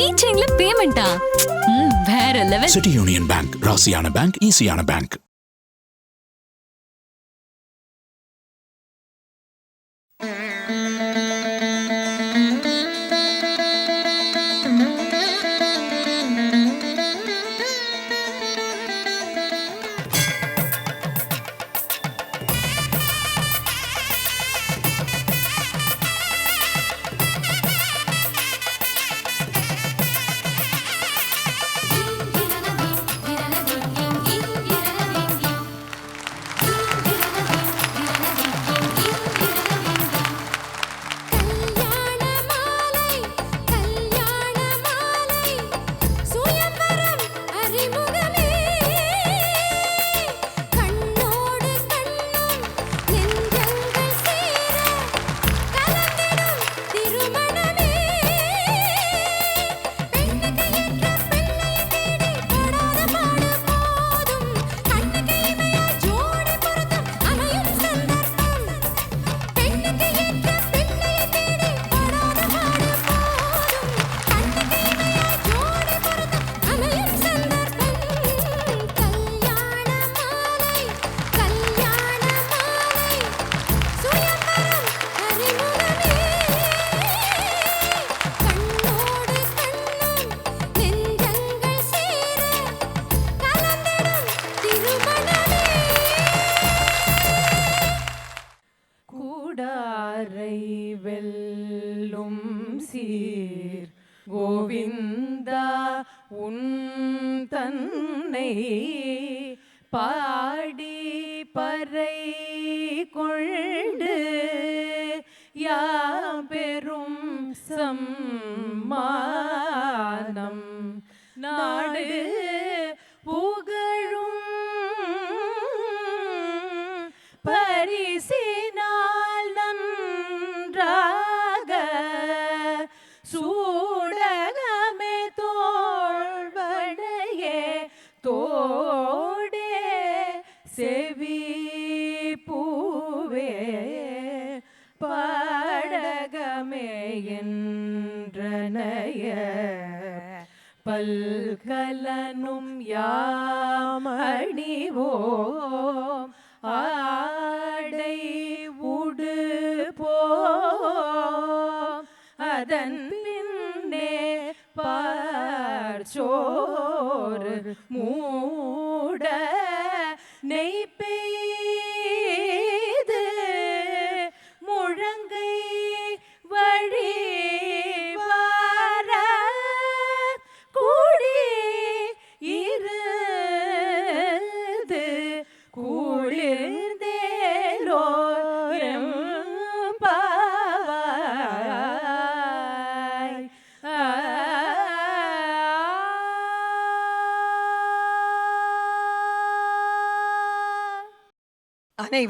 Key செயின்ல பேமெண்டா வேற லெவல் சிட்டி யூனியன் பேங்க் ராசியான பேங்க் ஈஸியான பேங்க் தன்னை பாடி பறை கொண்டு யா பெரும் சம்மானம் நாடு பார்ச்சோறு மூட நெய்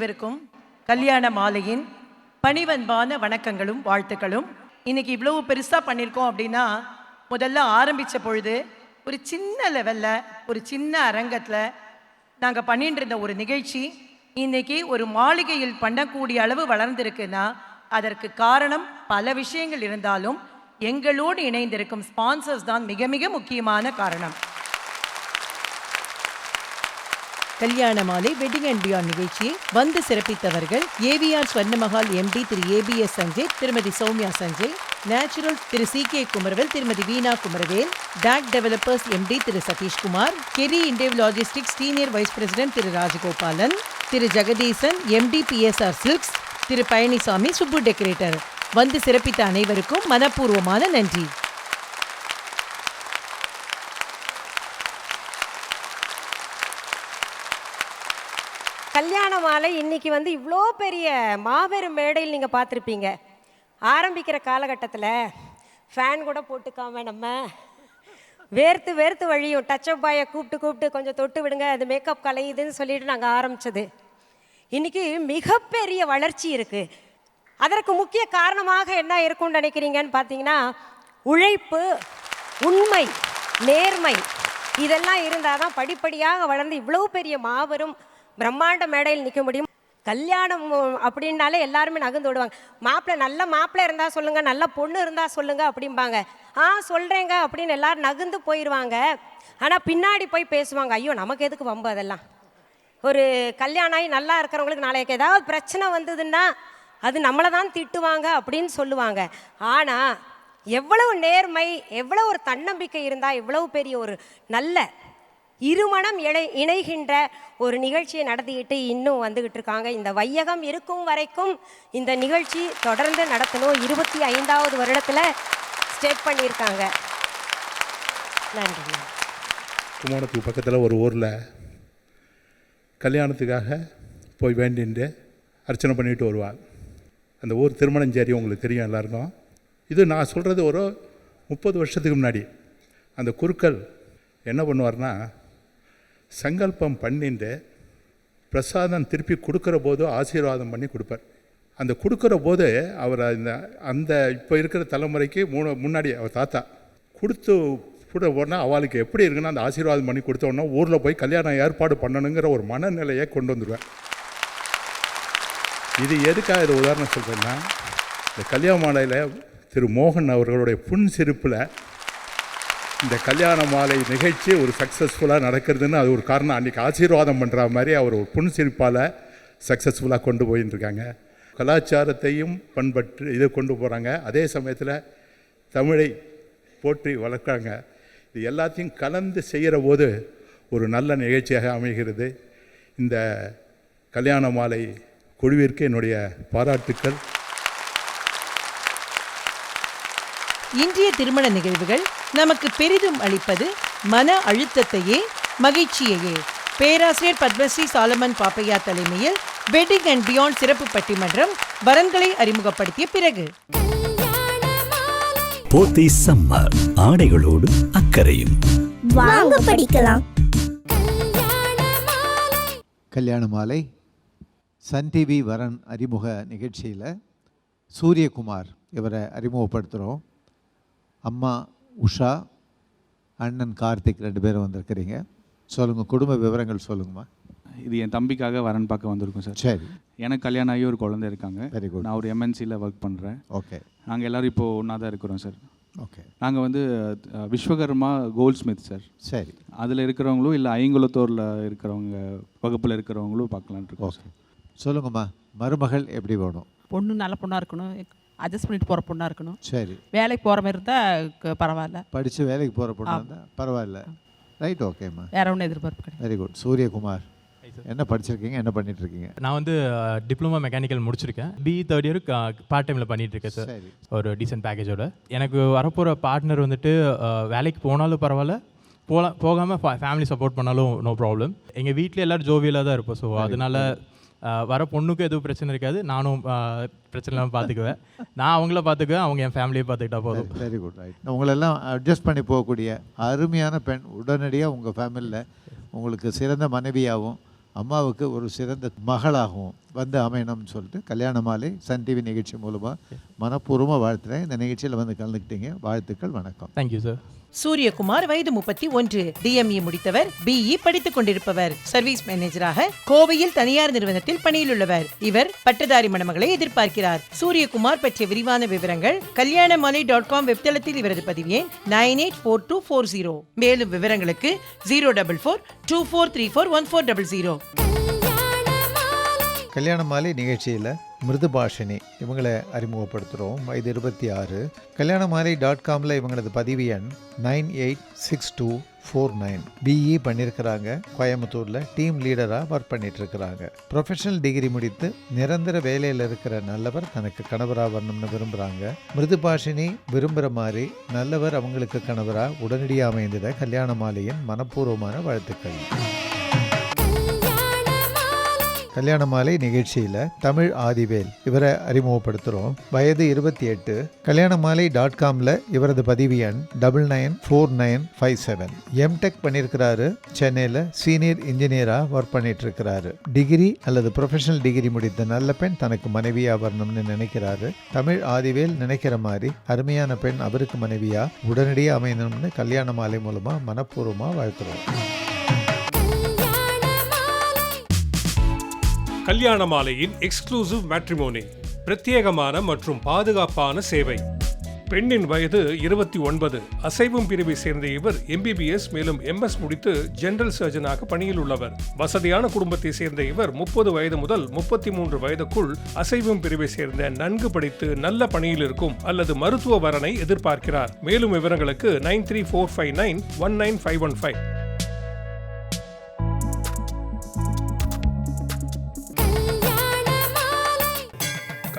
அனைவருக்கும் கல்யாண மாலையின் பணிவன்பான வணக்கங்களும் வாழ்த்துக்களும். இன்னைக்கு இவ்வளவு பெருசா பண்ணியிருக்கோம் அப்படின்னா முதல்ல ஆரம்பிச்ச பொழுது ஒரு சின்ன லெவல்ல ஒரு சின்ன அரங்கத்துல நாங்கள் பண்ணிட்டு இருந்த ஒரு நிகழ்ச்சி இன்னைக்கு ஒரு மாளிகையில் பண்ணக்கூடிய அளவு வளர்ந்துருக்குன்னா அதற்கு காரணம் பல விஷயங்கள் இருந்தாலும் எங்களோடு இணைந்திருக்கும் ஸ்பான்சர்ஸ் தான் மிக மிக முக்கியமான காரணம். கல்யாண மாலை வெட்டிங் அண்ட் பியாண்ட் நிகழ்ச்சியை வந்து சிறப்பித்தவர்கள் AVR Swarnamahal MD Thiru APS Sanjay Thirumathi Soumya Sanjay Natural Thiru C K Kumaravel Thirumathi Veena Kumaravel DAC developers MD Thiru Satheeshkumar Kerry Indev logistics senior vice president Thiru Rajagopalan Thiru Jegadeesan MD PSR Silks Thiru Palanisamy Subbu decorator வந்து சிறப்பித்த அனைவருக்கும் மனப்பூர்வமான நன்றி. கல்யாண மாலை இன்னைக்கு வந்து இவ்வளோ பெரிய மாபெரும் மேடையில் நீங்கள் பார்த்துருப்பீங்க. ஆரம்பிக்கிற காலகட்டத்தில் ஃபேன் கூட போட்டுக்காம நம்ம வேர்த்து வேர்த்து வழியும் டச்சப் பாயை கூப்பிட்டு கூப்பிட்டு கொஞ்சம் தொட்டு விடுங்க அது மேக்கப் கலையுதுன்னு சொல்லிட்டு நாங்கள் ஆரம்பித்தது இன்னைக்கு மிகப்பெரிய வளர்ச்சி இருக்குது அதற்கு முக்கிய காரணமாக என்ன இருக்கும்னு நினைக்கிறீங்கன்னு பார்த்தீங்கன்னா உழைப்பு உண்மை நேர்மை இதெல்லாம் இருந்தால் தான் படிப்படியாக வளர்ந்து இவ்வளோ பெரிய மாபெரும் பிரம்மாண்ட மேடையில் நிற்க முடியும். கல்யாணம் அப்படின்னாலே எல்லாருமே நகர்ந்து விடுவாங்க மாப்பிள்ளை நல்ல மாப்பிள்ளை இருந்தால் சொல்லுங்கள் நல்ல பொண்ணு இருந்தால் சொல்லுங்கள் அப்படிம்பாங்க. ஆ சொல்கிறேங்க அப்படின்னு எல்லாரும் நகர்ந்து போயிடுவாங்க ஆனால் பின்னாடி போய் பேசுவாங்க. ஐயோ நமக்கு எதுக்கு வம்பு அதெல்லாம்? ஒரு கல்யாணம் ஆகி நல்லா இருக்கிறவங்களுக்கு நாளைக்கு ஏதாவது பிரச்சனை வந்ததுன்னா அது நம்மளை தான் திட்டுவாங்க அப்படின்னு சொல்லுவாங்க. ஆனால் எவ்வளவு நேர்மை எவ்வளோ ஒரு தன்னம்பிக்கை இருந்தால் எவ்வளவு பெரிய ஒரு நல்ல இருமணம் இணை இணைகின்ற ஒரு நிகழ்ச்சியை நடத்திக்கிட்டு இன்னும் வந்துக்கிட்டு இருக்காங்க. இந்த வையகம் இருக்கும் வரைக்கும் இந்த நிகழ்ச்சி தொடர்ந்து நடத்தணும். இருபத்தி ஐந்தாவது வருடத்தில் ஸ்டேட் பண்ணியிருக்காங்க. நன்றி. கும்போணத்துக்கு பக்கத்தில் ஒரு ஊரில் கல்யாணத்துக்காக போய் வேண்டிட்டு அர்ச்சனை பண்ணிட்டு வருவாள். அந்த ஊர் திருமணஞ்சேரி உங்களுக்கு தெரியும் எல்லாருக்கும். இது நான் சொல்கிறது ஒரு முப்பது வருஷத்துக்கு முன்னாடி. அந்த குருக்கள் என்ன பண்ணுவார்னா சங்கல்பம் பண்ணிட்டு பிரசாதம் திருப்பி கொடுக்குற போது ஆசீர்வாதம் பண்ணி கொடுப்பார். அந்த கொடுக்குற போது அவர் அந்த அந்த இப்போ இருக்கிற தலைமுறைக்கு மூணு முன்னாடி அவர் தாத்தா கொடுத்து கூட உடனே அவளுக்கு எப்படி இருக்குன்னா அந்த ஆசீர்வாதம் பண்ணி கொடுத்த உடனே ஊரில் போய் கல்யாணம் ஏற்பாடு பண்ணணுங்கிற ஒரு மனநிலையை கொண்டு வந்துடுவேன் இது எதுக்காக இது உதாரணம் சொல்கிறேன்னா இந்த கல்யாண மாலையில் திரு மோகன் அவர்களுடைய புன் சிரிப்பில் இந்த கல்யாண மாலை நிகழ்ச்சி ஒரு சக்ஸஸ்ஃபுல்லாக நடக்கிறதுன்னு அது ஒரு காரணம். அன்றைக்கி ஆசீர்வாதம் பண்ணுற மாதிரி அவர் ஒரு புன் சிரிப்பால் சக்ஸஸ்ஃபுல்லாக கொண்டு போயின்னு இருக்காங்க கலாச்சாரத்தையும் பண்பற்று இதை கொண்டு போகிறாங்க அதே சமயத்தில் தமிழை போற்றி வளர்க்குறாங்க. இது எல்லாத்தையும் கலந்து செய்கிற போது ஒரு நல்ல நிகழ்ச்சியாக அமைகிறது. இந்த கல்யாண மாலை குழுவிற்கு என்னுடைய பாராட்டுக்கள். இன்றைய திருமண நிகழ்வுகள் நமக்கு பெரிதும் அளிப்பது மன அழுத்தத்தையே மகிழ்ச்சியையே. பேராசிரியர் பத்மஸ்ரீ சாலமன் பாப்பையா தலைமையில் வெட்டிங் அண்ட் பியாண்ட் சிறப்பு பட்டிமன்றம் வரன்களை அறிமுகப்படுத்திய பிறகு. போத்தி சம்மர் ஆடைகளோடு அக்கறையும். வாங்க படிக்கலாம். கல்யாண மாலை சன் டிவி வரன் அறிமுக நிகழ்ச்சியில் சூரியகுமார் இவரை அறிமுகப்படுத்துகிறோம் அம்மா உஷா அண்ணன் கார்த்திக் ரெண்டு பேரும் வந்திருக்கிறீங்க. சொல்லுங்கள் குடும்ப விவரங்கள் சொல்லுங்கம்மா. இது என் தம்பிக்காக வரன் பார்க்க வந்திருக்கோம் சார். சரி. எனக்கு கல்யாணம் ஆகி ஒரு குழந்தை இருக்காங்க. வெரி குட் நான் ஒரு எம்என்சியில் ஒர்க் பண்ணுறேன் ஓகே நாங்கள் எல்லோரும் இப்போது ஒன்றா தான் இருக்கிறோம் சார். ஓகே நாங்கள் வந்து விஸ்வகர்மா கோல்ட் ஸ்மித் சார். சரி. அதில் இருக்கிறவங்களும் இல்லை ஐங்குளத்தூரில் இருக்கிறவங்க வகுப்பில் இருக்கிறவங்களும் பார்க்கலான்ட்டு இருக்கோம் ஓகே சொல்லுங்கம்மா மருமகள் எப்படி வேணும்? பொண்ணு நல்ல பொண்ணாக இருக்கணும். அட்ஜஸ்ட் பண்ணிட்டு போகிற பொண்ணாக இருக்கணும். சரி. வேலைக்கு போகிற மாதிரி இருந்தால் பரவாயில்ல. படித்து வேலைக்கு போகிற பொண்ணு இருந்தால் பரவாயில்ல. ரைட் ஓகேம்மா வேற ஒன்றும் எதிர்பார்ப்பு கிடையாது. வெரி குட் சூரியகுமார் என்ன படிச்சிருக்கீங்க? என்ன பண்ணிட்டு இருக்கீங்க நான் வந்து டிப்ளமா மெக்கானிக்கல் முடிச்சிருக்கேன். பி தேர்ட் இயர் பார்ட் டைமில் பண்ணிட்டு இருக்கேன் சார். ஒரு டீசென்ட் பேக்கேஜோட எனக்கு வரப்போகிற பார்ட்னர் வந்துட்டு வேலைக்கு போனாலும் பரவாயில்ல. போகலாம் போகாமல் ஃபேமிலி சப்போர்ட் பண்ணாலும் நோ ப்ராப்ளம் எங்கள் வீட்டில் எல்லோரும் ஜோவியலாக தான் இருப்போம் ஸோ அதனால வர பொண்ணுக்கும் எதுவும் பிரச்சனை இருக்காது. நானும் பிரச்சனை இல்லாமல் பார்த்துக்குவேன் நான் அவங்கள பார்த்துக்குவேன் அவங்க என் ஃபேமிலியை பார்த்துக்கிட்டா போதும். வெரி குட் ரைட் உங்களெல்லாம் அட்ஜஸ்ட் பண்ணி போகக்கூடிய அருமையான பெண் உடனடியாக உங்கள் ஃபேமிலியில் உங்களுக்கு சிறந்த மனைவியாகவும் அம்மாவுக்கு ஒரு சிறந்த மகளாகவும் வந்து அமையணும்னு சொல்லிட்டு கல்யாண மாலை சன் டிவி நிகழ்ச்சி மூலமாக மனப்பூர்வமாக வாழ்த்துறேன். இந்த நிகழ்ச்சியில் வந்து கலந்துக்கிட்டீங்க. வாழ்த்துக்கள் வணக்கம். தேங்க்யூ சார் சூரியகுமார் வயது முப்பத்தி ஒன்று. டிஎம்இ முடித்தவர் பிஇ படித்துக் கொண்டிருப்பவர். சர்வீஸ் மேனேஜராக கோவையில் தனியார் நிறுவனத்தில் பணியிலுள்ளவர் இவர் பட்டதாரி மணமகளை எதிர்பார்க்கிறார். சூரியகுமார் பற்றிய விரிவான விவரங்கள் கல்யாணமாலை டாட் காம் வெப்தளத்தில் இவரது பதிவு எண் nine eight four two four zero. மேலும் விவரங்களுக்கு zero double four two four three four one four double zero. Kalyana Maalai நிகழ்ச்சியில் மிருதுபாஷினி இவங்களை அறிமுகப்படுத்துகிறோம் வயது இருபத்தி ஆறு. கல்யாண மாலை டாட் காமில் இவங்களது பதிவு எண் nine eight six two four nine. BE பண்ணியிருக்கிறாங்க கோயம்புத்தூரில் டீம் லீடராக ஒர்க் பண்ணிகிட்ருக்கிறாங்க ப்ரொஃபஷனல் டிகிரி முடித்து நிரந்தர வேலையில் இருக்கிற நல்லவர் தனக்கு கணவராக வரணும்னு விரும்புகிறாங்க மிருதுபாஷினி விரும்புகிற மாதிரி நல்லவர் அவங்களுக்கு கணவராக உடனடியாக அமைந்தத கல்யாண மாலையின் மனப்பூர்வமான வாழ்த்துக்கள். கல்யாண மாலை நிகழ்ச்சியில் தமிழ் ஆதிவேல் இவரை அறிமுகப்படுத்துகிறோம் வயது இருபத்தி எட்டு. கல்யாண மாலை டாட் காமில் இவரது பதிவு எண் double nine four nine five seven MTech பண்ணியிருக்கிறாரு சென்னையில் சீனியர் இன்ஜினியராக ஒர்க் பண்ணிட்டு இருக்கிறாரு டிகிரி அல்லது ப்ரொஃபஷனல் டிகிரி முடித்த நல்ல பெண் தனக்கு மனைவியாக வரணும்னு நினைக்கிறாரு. தமிழ் ஆதிவேல் நினைக்கிற மாதிரி அருமையான பெண் அவருக்கு மனைவியாக உடனடியாக அமையணும்னு கல்யாண மாலை மூலமாக மனப்பூர்வமாக வாழ்த்துறோம். கல்யாண மாலையின் எக்ஸ்க்ளூசிவ் மேட்ரிமோனி பிரத்யேகமான மற்றும் பாதுகாப்பான சேவை. பெண்ணின் வயது இருபத்தி ஒன்பது. அசைவும் பிரிவை சேர்ந்த இவர் எம்பிபிஎஸ் மேலும் எம்எஸ் முடித்து ஜெனரல் சர்ஜனாக பணியில் உள்ளவர். வசதியான குடும்பத்தை சேர்ந்த இவர் முப்பது வயது முதல் முப்பத்தி மூன்று வயதுக்குள் அசைவும் பிரிவை சேர்ந்த நன்கு படித்து நல்ல பணியில் இருக்கும் அல்லது மருத்துவ வரனை எதிர்பார்க்கிறார். மேலும் விவரங்களுக்கு nine three four five nine one nine five one five.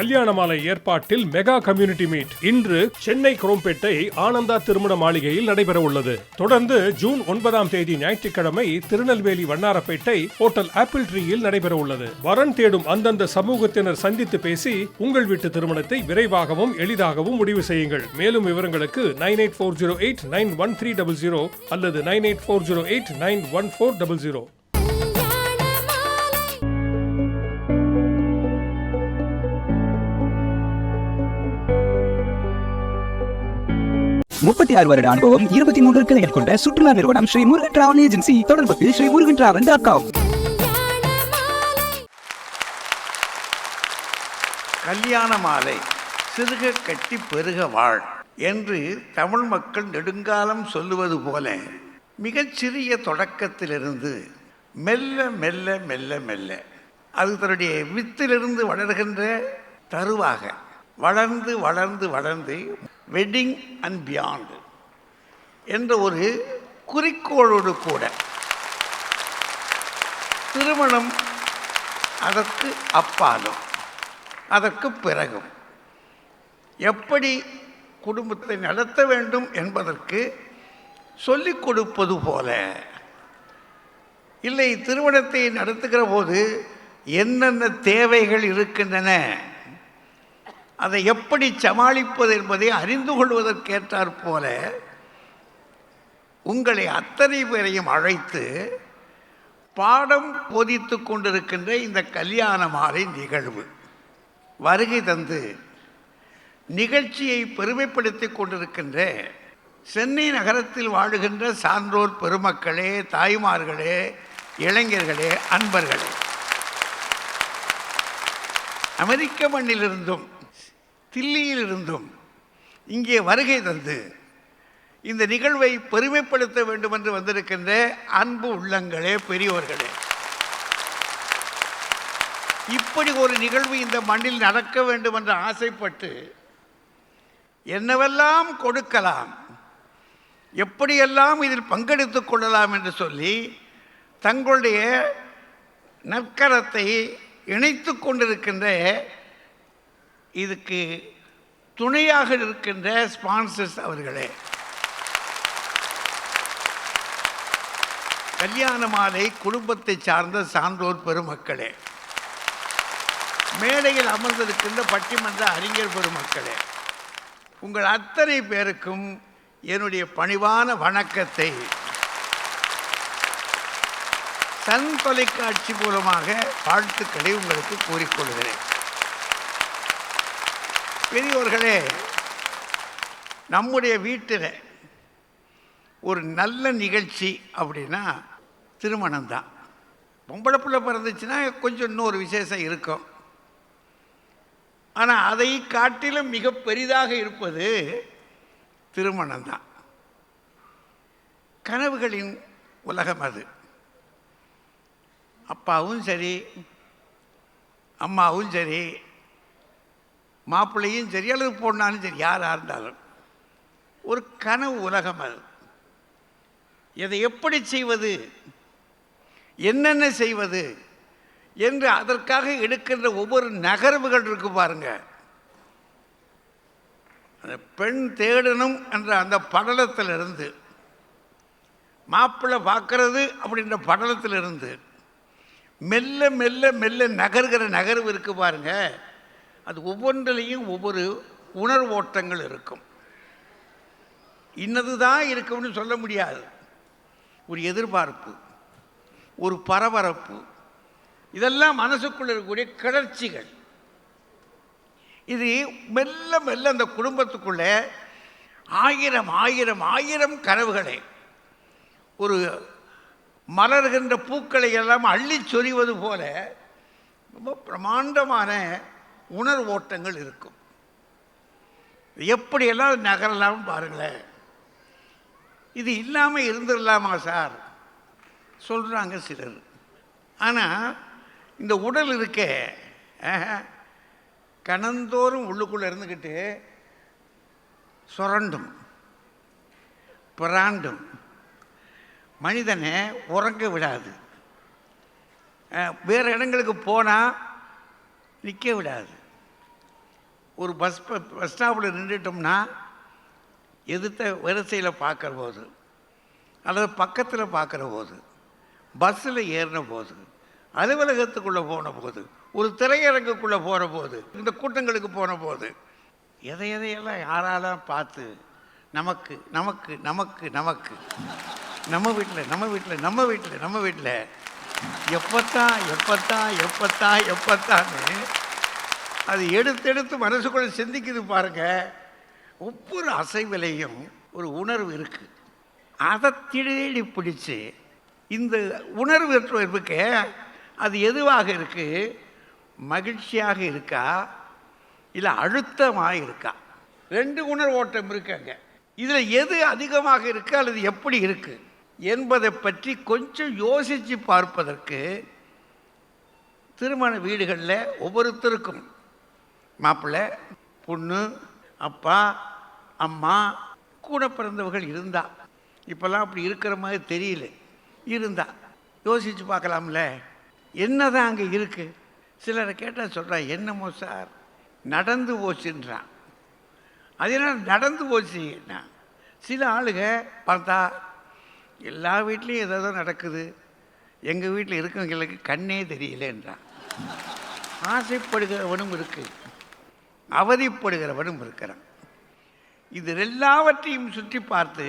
Kalyana Maalai ஏற்பாட்டில் மெகா கம்யூனிட்டி மீட். இன்று சென்னை குரோம்பேட்டை ஆனந்தா திருமண மாளிகையில் நடைபெற உள்ளது. தொடர்ந்து ஜூன் ஒன்பதாம் தேதி ஞாயிற்றுக்கிழமை திருநெல்வேலி வண்ணாரப்பேட்டை ஹோட்டல் ஆப்பிள் ட்ரீயில் நடைபெற உள்ளது. வரன் தேடும் அந்தந்த சமூகத்தினர் சந்தித்து பேசி உங்கள் வீட்டு திருமணத்தை விரைவாகவும் எளிதாகவும் முடிவு செய்யுங்கள். மேலும் விவரங்களுக்கு nine eight four zero eight nine one three double zero அல்லது nine eight four zero eight nine one four double zero. முப்பத்தி ஆறு வருட அனுபவம் இருபத்தி மூன்று கிளைகள் கொண்ட சுற்றுலா நிறுவனம் ஸ்ரீ முருகன் டிராவல் ஏஜென்சி தொடர்புக்கு Sri Murugan travel dot com Kalyana Maalai சிறுக கட்டி பெருக வாழ் என்று தமிழ் மக்கள் நெடுங்காலம் சொல்லுவது போல மிகச்சிறிய தொடக்கத்திலிருந்து மெல்ல மெல்ல மெல்ல மெல்ல அது தன்னுடைய வித்திலிருந்து வளர்கின்ற தருவாக வளர்ந்து வளர்ந்து வளர்ந்து வெட்டிங் அண்ட் பியாண்டு என்ற ஒரு குறிக்கோளோடு கூட திருமணம் அதற்கு அப்பாலும் அதற்கு பிறகும். எப்படி குடும்பத்தை நடத்த வேண்டும் என்பதற்கு சொல்லிக் கொடுப்பது போல. இல்லை திருமணத்தை நடத்துகிற போது என்னென்ன தேவைகள் இருக்கின்றன? அதை எப்படி சமாளிப்பது என்பதை அறிந்து கொள்வதற்கேற்றாற் போல உங்களை அத்தனை பேரையும் அழைத்து பாடம் போதித்து கொண்டிருக்கின்ற இந்த கல்யாண மாலை நிகழ்வு. வருகை தந்து நிகழ்ச்சியை பெருமைப்படுத்தி கொண்டிருக்கின்ற சென்னை நகரத்தில் வாழுகின்ற சான்றோர் பெருமக்களே தாய்மார்களே இளைஞர்களே அன்பர்களே. அமெரிக்க மண்ணிலிருந்தும் தில்லியிலிருந்தும் இங்கே வருகை தந்து இந்த நிகழ்வை பெருமைப்படுத்த வேண்டும் என்று வந்திருக்கின்ற அன்பு உள்ளங்களே பெரியோர்களே. இப்படி ஒரு நிகழ்வு இந்த மண்ணில் நடக்க வேண்டும் என்று ஆசைப்பட்டு என்னவெல்லாம் கொடுக்கலாம் எப்படியெல்லாம் இதில் பங்கெடுத்துக் கொள்ளலாம் என்று சொல்லி தங்களுடைய நற்கரத்தை இணைத்து கொண்டிருக்கின்ற இதுக்கு துணையாக இருக்கின்ற ஸ்பான்சர்ஸ் அவர்களே. கல்யாண மாலை குடும்பத்தை சார்ந்த சான்றோர் பெருமக்களே. மேடையில் அமர்ந்திருக்கின்ற பட்டிமன்ற அறிஞர் பெருமக்களே. உங்கள் அத்தனை பேருக்கும் என்னுடைய பணிவான வணக்கத்தை. சன் தொலைக்காட்சி மூலமாக வாழ்த்துக்களை உங்களுக்கு கூறிக்கொள்கிறேன் பெரியோர்களே நம்முடைய வீட்டில் ஒரு நல்ல நிகழ்ச்சி அப்படின்னா திருமணம் தான் பொம்பளை பிள்ளை பிறந்துச்சுன்னா கொஞ்சம் இன்னொரு விசேஷம் இருக்கும். ஆனால் அதை காட்டிலும் மிக பெரிதாக இருப்பது திருமணம் தான் கனவுகளின் உலகம் அது. அப்பாவும் சரி அம்மாவும் சரி மாப்பிள்ளையும் சரி அல்லது பொண்ணாலும் சரி யாராக இருந்தாலும். ஒரு கனவு உலகம் அது. இதை எப்படி செய்வது? என்னென்ன செய்வது? என்று அதற்காக எடுக்கின்ற ஒவ்வொரு நகர்வுகள் இருக்கு பாருங்க. அந்த பெண் தேடணும் என்ற அந்த படலத்திலிருந்து. மாப்பிள்ளை பார்க்கறது அப்படின்ற படலத்திலிருந்து. மெல்ல மெல்ல மெல்ல நகர்கிற நகர்வு இருக்கு பாருங்கள் அது ஒவ்வொன்றிலையும் ஒவ்வொரு உணர்வோட்டங்கள் இருக்கும். இன்னது தான் இருக்கும்னு சொல்ல முடியாது. ஒரு எதிர்பார்ப்பு ஒரு பரபரப்பு இதெல்லாம் மனசுக்குள்ள இருக்கக்கூடிய கிளர்ச்சிகள். இது மெல்ல மெல்ல அந்த குடும்பத்துக்குள்ளே ஆயிரம் ஆயிரம் ஆயிரம் கனவுகளை ஒரு மலர்கின்ற பூக்களை எல்லாம் அள்ளி சொறிவது போல ரொம்ப பிரமாண்டமான உணர்வு ஓட்டங்கள் இருக்கும். எப்படியெல்லாம் நகரலாம் பாருங்களேன். இது இல்லாமல் இருந்துடலாமா சார்? சொல்கிறாங்க சிலர். ஆனால் இந்த உடல் இருக்கே கணந்தோறும் உள்ளுக்குள்ளே இருந்துக்கிட்டு சுரண்டும் பிராண்டும். மனிதனை உறங்க விடாது. வேறு இடங்களுக்கு போனால் நிற்க விடாது. ஒரு பஸ் பஸ் ஸ்டாப்பில் நின்றுட்டோம்னா எதிர்த்த வரிசையில் பார்க்குற போது அல்லது பக்கத்தில் பார்க்குற போது பஸ்ஸில் ஏறின போது அலுவலகத்துக்குள்ளே போன போது ஒரு திரையரங்குக்குள்ளே போகிற போது இந்த கூட்டங்களுக்கு போன போது எதை எதையெல்லாம் யாராலாம் பார்த்து நமக்கு நமக்கு நமக்கு நமக்கு நம்ம வீட்டில் நம்ம வீட்டில் நம்ம வீட்டில் நம்ம வீட்டில் எப்பத்தான் எப்பத்தான் எப்பத்தான் எப்பத்தான்னு அது எடுத்தெடுத்து மனசுக்குள்ளே சிந்திக்குது பாருங்க. ஒவ்வொரு அசைவிலையும் ஒரு உணர்வு இருக்குது அதை திடீடி பிடிச்சி இந்த உணர்வு இருக்க அது எதுவாக இருக்குது மகிழ்ச்சியாக இருக்கா? இல்லை அழுத்தமாக இருக்கா? ரெண்டு உணர்வு ஓட்டம் இருக்காங்க இதில் எது அதிகமாக இருக்குது அல்லது எப்படி இருக்குது என்பதை பற்றி கொஞ்சம் யோசித்து பார்ப்பதற்கு திருமண வீடுகளில் ஒவ்வொருத்தருக்கும் மாப்பிள்ளை பொண்ணு அப்பா அம்மா கூட பிறந்தவர்கள் இருந்தா. இப்போல்லாம் அப்படி இருக்கிற மாதிரி தெரியல. இருந்தா. யோசித்து பார்க்கலாம்ல. என்னதான் அங்கே இருக்குது சிலரை கேட்டால் சொல்கிறான் என்னமோ சார் நடந்து போச்சுன்றான். அது என்ன நடந்து போச்சுன்னா சில ஆளுக பார்த்தா எல்லா வீட்லேயும் ஏதோ நடக்குது. எங்கள் வீட்டில் இருக்கவங்களுக்கு கண்ணே தெரியலன்றான். ஆசைப்படுகிறவனும் இருக்குது அவதிப்படுகிறவனும் இருக்கிறான். இது எல்லாவற்றையும் சுற்றி பார்த்து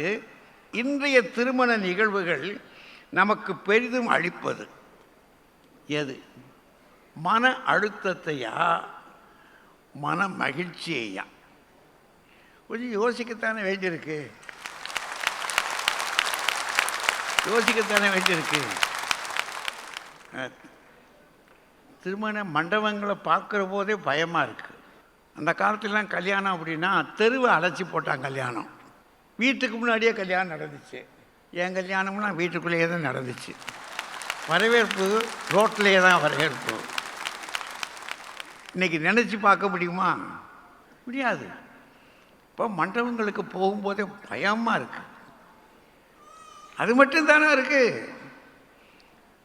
இன்றைய திருமண நிகழ்வுகள் நமக்கு பெரிதும் அளிப்பது. எது? மன அழுத்தத்தையா? மன மகிழ்ச்சியையா? கொஞ்சம் யோசிக்கத்தானே வேண்டியிருக்கு. யோசிக்கத்தானே வேண்டியிருக்கு. திருமண மண்டபங்களை பார்க்குற போதே பயமாக இருக்குது அந்த காலத்துலலாம் கல்யாணம் அப்படின்னா தெருவை அடைச்சி போட்டான் கல்யாணம். வீட்டுக்கு முன்னாடியே கல்யாணம் நடந்துச்சு. என் கல்யாணம்லாம் வீட்டுக்குள்ளேயே தான் நடந்துச்சு. வரவேற்பு ரோட்லேயே தான் வரவேற்பு. இன்னைக்கு நினச்சி பார்க்க முடியுமா? முடியாது. இப்போ மண்டபங்களுக்கு போகும்போதே பயமாக இருக்குது அது மட்டும் தானே இருக்குது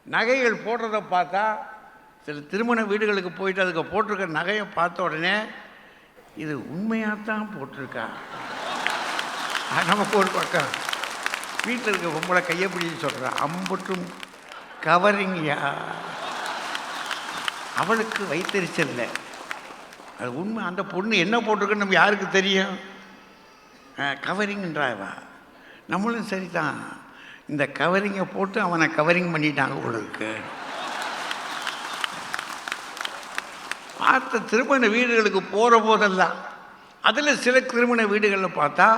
நகைகள் போடுறத பார்த்தா சில திருமண வீடுகளுக்கு போயிட்டு அதுக்கு போட்டிருக்க நகையை பார்த்த உடனே இது உண்மையாக தான் போட்டிருக்கா நமக்கு ஒரு பக்கம் வீட்டில் இருக்க பொம்பளை கையை பிடிச்சி சொல்கிறேன் அம்பட்டும் கவரிங்யா அவளுக்கு வைத்தறிச்சல்ல அது உண்மை அந்த பொண்ணு என்ன போட்டிருக்குன்னு நம்ம யாருக்கு தெரியும்? கவரிங்ன்றாவா நம்மளும் சரிதான். இந்த கவரிங்கை போட்டு அவனை கவரிங் பண்ணிட்டாங்க உங்களுக்கு பார்த்த திருமண வீடுகளுக்கு போகிற போதெல்லாம் அதில் சில திருமண வீடுகளில் பார்த்தா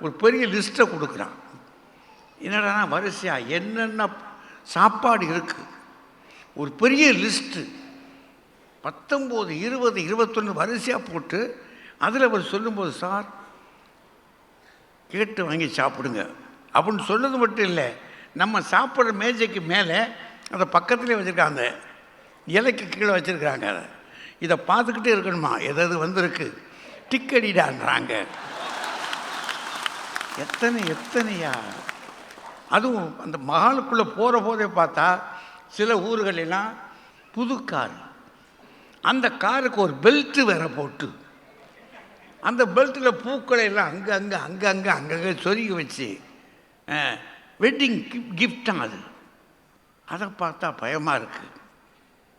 ஒரு பெரிய லிஸ்ட்டை கொடுக்குறான். என்னடா வரிசையாக என்னென்ன சாப்பாடு இருக்குது ஒரு பெரிய லிஸ்ட்டு பத்தொம்போது இருபது இருபத்தொன்று வரிசையாக போட்டு அதில் அவர் சொல்லும்போது சார் கேட்டு வாங்கி சாப்பிடுங்க. அப்படின்னு சொன்னது மட்டும் இல்லை நம்ம சாப்பிட்ற மேஜைக்கு மேலே அதை பக்கத்துலேயே வச்சுருக்காங்க. இலைக்கு கீழே வச்சுருக்காங்க அதை. இதை பார்த்துக்கிட்டே இருக்கணுமா? எதாவது வந்திருக்கு? டிக்கடிடான்றாங்க. எத்தனை எத்தனையா? அதுவும் அந்த மகாலுக்குள்ளே போகிற போதே பார்த்தா சில ஊர்களெல்லாம் புது கார். அந்த காருக்கு ஒரு பெல்ட்டு வேற போட்டு. அந்த பெல்ட்டில் பூக்களை எல்லாம் அங்கே அங்கே அங்கே அங்கே அங்கங்கே சொருகி வச்சு வெட்டிங் கிஃப்டாக அது அதை பார்த்தா பயமாக இருக்குது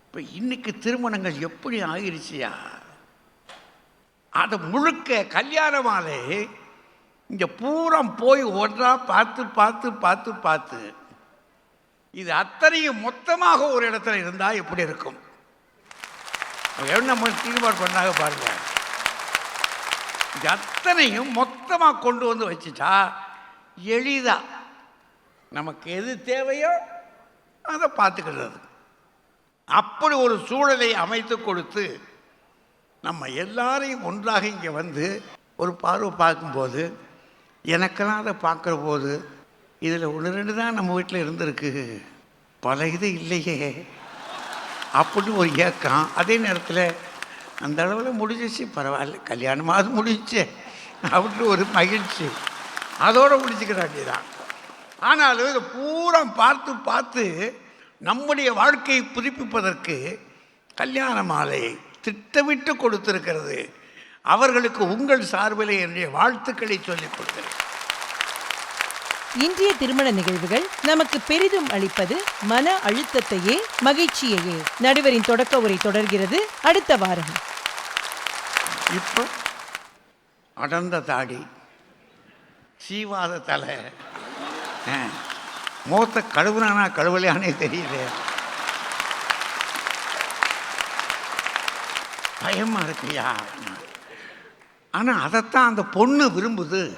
இப்போ இன்னைக்கு திருமணங்கள் எப்படி ஆகிருச்சியா அதை முழுக்க கல்யாண மாலை இங்கே பூரம் போய் ஒன்றா பார்த்து பார்த்து பார்த்து பார்த்து இது அத்தனையும் மொத்தமாக ஒரு இடத்துல இருந்தால் எப்படி இருக்கும்? என்ன தீர்மானம் பண்ணாங்க பாருங்க. இது அத்தனையும் மொத்தமாக கொண்டு வந்து வச்சுட்டா எளிதா. நமக்கு எது தேவையோ அதை பார்த்துக்கிறது. அப்படி ஒரு சூழலை அமைத்து கொடுத்து நம்ம எல்லாரையும் ஒன்றாக இங்கே வந்து ஒரு பார்வை பார்க்கும்போது எனக்கெல்லாம் அதை பார்க்குற போது இதில் ஒன்று ரெண்டு தான் நம்ம வீட்டில் இருந்திருக்கு. பல இது இல்லையே. அப்படின்னு ஒரு ஏக்கம். அதே நேரத்தில் அந்த அளவில் முடிஞ்சிச்சு. பரவாயில்ல கல்யாணமாவது முடிஞ்சிச்சு அப்படின்னு ஒரு மகிழ்ச்சி. அதோடு முடிச்சுக்கிறாங்க தான் ஆனாலும் இதை பூரா பார்த்து பார்த்து நம்முடைய வாழ்க்கையை புதுப்பிப்பதற்கு கல்யாண மாலை திட்டமிட்டு கொடுத்திருக்கிறது. அவர்களுக்கு உங்கள் சார்பிலே என்னுடைய வாழ்த்துக்களை சொல்லிக் கொடுக்கிறேன் இன்றைய திருமண நிகழ்வுகள் நமக்கு பெரிதும் அளிப்பது மன அழுத்தத்தையே மகிழ்ச்சியையே. நடுவரின் தொடக்க உரை தொடர்கிறது. அடுத்த வாரம். இப்போ அடர்ந்த தாடி சீவாத தலை. முகத்தை கழுவுனானா கழுவலையானே தெரியல பயமா இருக்குயா? ஆனா அதைத்தான் அந்த பொண்ணு விரும்புது.